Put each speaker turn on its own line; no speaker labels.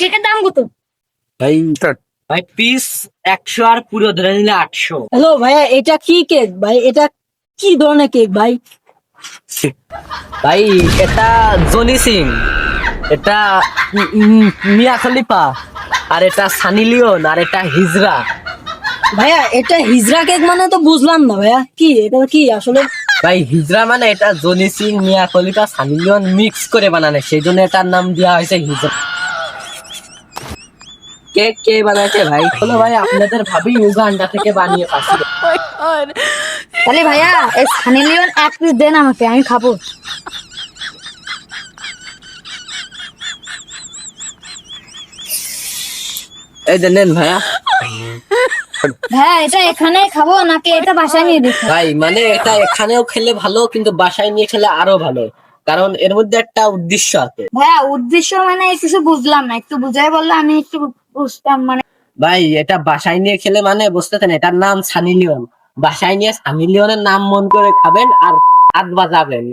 কেকের দাম কত?
ভাই ভাই পিস একশো আর পুরো ধরে নিলে আটশো।
হ্যালো ভাইয়া এটা কি কেক? ভাই এটা কি ধরনের কেক ভাই?
ভাই এটা জনি সিং এটা মিয়া খলিফা। আর এটা সানি লিওন আর এটা হিজরা।
ভাইয়া এটা হিজরা কেক মানে তো বুঝলাম না ভাইয়া। কি এটা কি আসলে?
ভাই হিজরা মানে এটা Johnny Sins Mia Khalifa Sunny Leone mix করে বানানো। সেই জন্য এটার নাম দেওয়া হয়েছে হিজরা। কে কে বানাচ্ছে ভাই হলো ভাই আপনাদের ভাবি উগান্ডা থেকে বানিয়ে পাঠিয়ে
তাহলে ভাইয়া এই সানি লিওন এক পিস দেন আমাকে আমি খাব।
এই যে নেন ভাইয়া।
ভাইয়া এটা এখানে খাব নাকি এটা বাসায় নিয়ে দেখো
ভাই মানে এটা এখানেও খেলে ভালো কিন্তু বাসায় নিয়ে খেলে আরও ভালো। কারণ এর মধ্যে একটা উদ্দেশ্য আছে।
ভাইয়া উদ্দেশ্য মানে কিছু বুঝলাম না একটু বুঝাই বললে আমি একটু বুঝতাম মানে
ভাই এটা বাসায় নিয়ে খেলে মানে বুঝতেছেন এটার নাম সানি লিওন। বাসায় নিয়ে সানি লিওনের নাম মন করে খাবেন আর হাত বাজাবেন।